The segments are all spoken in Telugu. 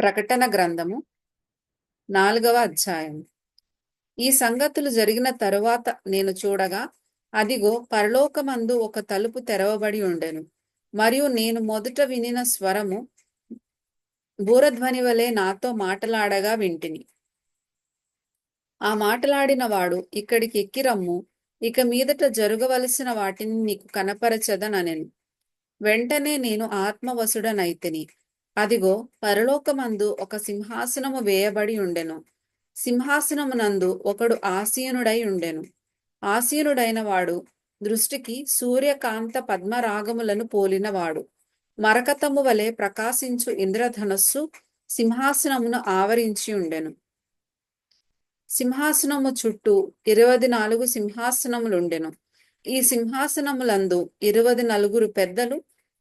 ప్రకటన గ్రంథము నాలుగవ అధ్యాయం. ఈ సంగతులు జరిగిన తరువాత నేను చూడగా అదిగో పరలోకమందు ఒక తలుపు తెరవబడి ఉండెను. మరియు నేను మొదట వినిన స్వరము బూరధ్వని వలె నాతో మాటలాడగా వింటిని. ఆ మాటలాడిన వాడు ఇక్కడికి ఎక్కిరమ్ము ఇక మీదట జరగవలసిన వాటిని నీకు కనపరచదనెను వెంటనే నేను ఆత్మవసుడనైతిని అదిగో పరలోకమందు ఒక సింహాసనము వేయబడి ఉండెను. సింహాసనమునందు ఒకడు ఆసీనుడై ఉండెను ఆసీనుడైన వాడు దృష్టికి సూర్యకాంత పద్మరాగములను పోలినవాడు. మరకతము వలె ప్రకాశించు ఇంద్రధనస్సు సింహాసనమును ఆవరించి ఉండెను సింహాసనము చుట్టూ ఇరవది నాలుగు సింహాసనములుండెను. ఈ సింహాసనములందు ఇరవది నలుగురు పెద్దలు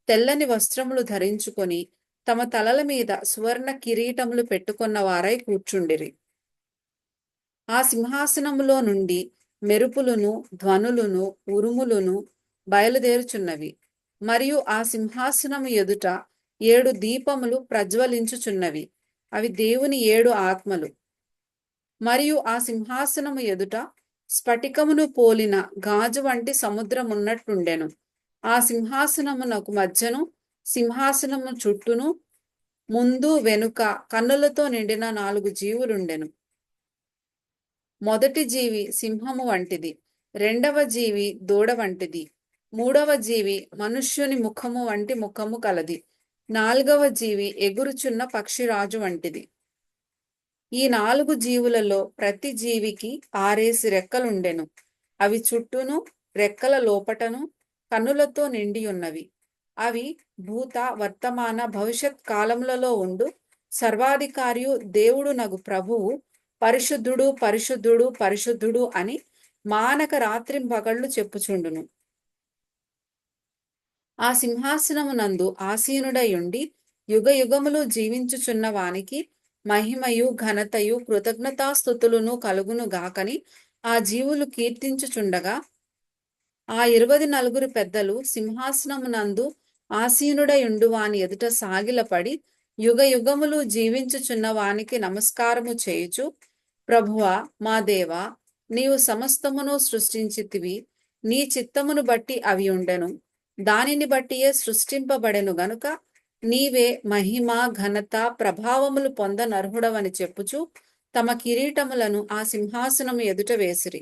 తెల్లని వస్త్రములు ధరించుకొని తమ తలల మీద సువర్ణ కిరీటములు పెట్టుకున్న వారై కూర్చుండిరి. ఆ సింహాసనములో నుండి మెరుపులును ధ్వనులును ఉరుములును బయలుదేరుచున్నవి. మరియు ఆ సింహాసనము ఎదుట ఏడు దీపములు ప్రజ్వలించుచున్నవి. అవి దేవుని ఏడు ఆత్మలు. మరియు ఆ సింహాసనము ఎదుట స్ఫటికమును పోలిన గాజు వంటి సముద్రమున్నట్టుండెను. ఆ సింహాసనమునకు మధ్యను సింహాసనము చుట్టూను ముందు వెనుక కన్నులతో నిండిన నాలుగు జీవులుండెను. మొదటి జీవి సింహము వంటిది రెండవ జీవి దూడ వంటిది మూడవ జీవి మనుష్యుని ముఖము వంటి ముఖము కలది నాలుగవ జీవి ఎగురుచున్న పక్షిరాజు వంటిది. ఈ నాలుగు జీవులలో ప్రతి జీవికి ఆరేసి రెక్కలుండెను అవి చుట్టూను రెక్కల లోపటను కన్నులతో నిండి ఉన్నవి అవి భూత వర్తమాన భవిష్యత్ కాలములలో ఉండు. సర్వాధికారియు దేవుడు నగు ప్రభువు. పరిశుద్ధుడు పరిశుద్ధుడు పరిశుద్ధుడు అని మానక రాత్రింపగళ్ళు చెప్పుచుండును. ఆ సింహాసనమునందు ఆసీనుడై ఉండి యుగ యుగములు జీవించుచున్న వానికి మహిమయు ఘనతయు కృతజ్ఞతాస్థుతులను కలుగును గాకని ఆ జీవులు కీర్తించుచుండగా ఆ ఇరవై నలుగురు పెద్దలు సింహాసనమునందు ఆసీనుడయుండు వాని ఎదుట సాగిలపడి యుగ యుగములు జీవించుచున్న వానికి నమస్కారము చేయుచు ప్రభువా మా దేవా నీవు సమస్తమును సృష్టించితివి నీ చిత్తమును బట్టి అవి ఉండెను దానిని బట్టియే సృష్టింపబడెను గనుక నీవే మహిమ ఘనత ప్రభావములు పొందనర్హుడవని చెప్పుచు తమ కిరీటములను ఆ సింహాసనము ఎదుట వేసిరి.